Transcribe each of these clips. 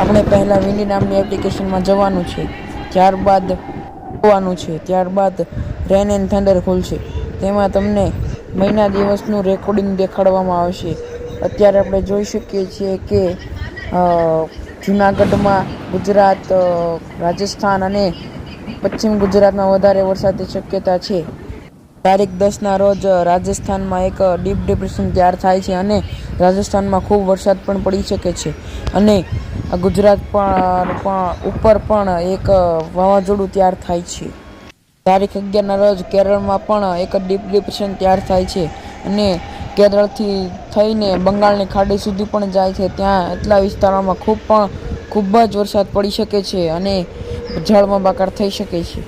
આપણે પહેલાં વિની નામની એપ્લિકેશનમાં જવાનું છે. ત્યારબાદ જોવાનું છે. ત્યારબાદ રેન એન્ડ થંડર ખુલશે. તેમાં તમને મહિના દિવસનું રેકોર્ડિંગ દેખાડવામાં આવશે. અત્યારે આપણે જોઈ શકીએ છીએ કે જુનાગઢમાં ગુજરાત રાજસ્થાન અને પશ્ચિમ ગુજરાતમાં વધારે વરસાદની શક્યતા છે. તારીખ દસના રોજ રાજસ્થાનમાં એક ડીપ ડિપ્રેશન તૈયાર થાય છે અને રાજસ્થાનમાં ખૂબ વરસાદ પણ પડી શકે છે. અને ગુજરાત પણ પણ ઉપર પણ એક વાવાઝોડું તૈયાર થાય છે. તારીખ અગિયારના રોજ કેરળમાં પણ એક ડીપ ડિપ્રેશન તૈયાર થાય છે અને કેરળથી થઈને બંગાળની ખાડી સુધી પણ જાય છે. ત્યાં એટલા વિસ્તારોમાં ખૂબ પણ, ખૂબ જ વરસાદ પડી શકે છે અને જળબંબાકાર થઈ શકે છે.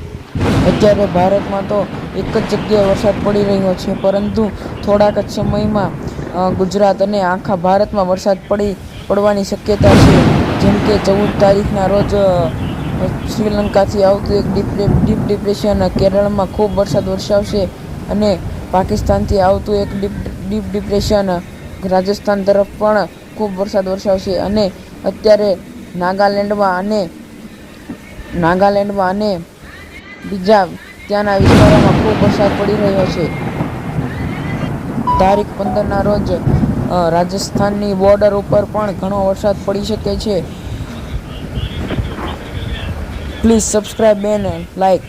અત્યારે ભારતમાં તો એક જ જગ્યાએ વરસાદ પડી રહ્યો છે, પરંતુ થોડાક જ સમયમાં ગુજરાત અને આખા ભારતમાં વરસાદ પડી પડવાની શક્યતા છે. જેમ કે ચૌદ તારીખના રોજ શ્રીલંકાથી આવતું એક ડીપ ડીપ ડિપ્રેશન કેરળમાં ખૂબ વરસાદ વરસાવશે અને પાકિસ્તાનથી આવતું એક ડીપ ડીપ ડિપ્રેશન રાજસ્થાન તરફ પણ ખૂબ વરસાદ વરસાવશે અને અત્યારે નાગાલેન્ડમાં અને નાગાલેન્ડમાં અને બીજા ત્યાંના વિસ્તારોમાં ખૂબ વરસાદ પડી રહ્યો છે. તારીખ પંદરના રોજ રાજસ્થાનની બોર્ડર ઉપર પણ ઘણો વરસાદ પડી શકે છે. Please subscribe and like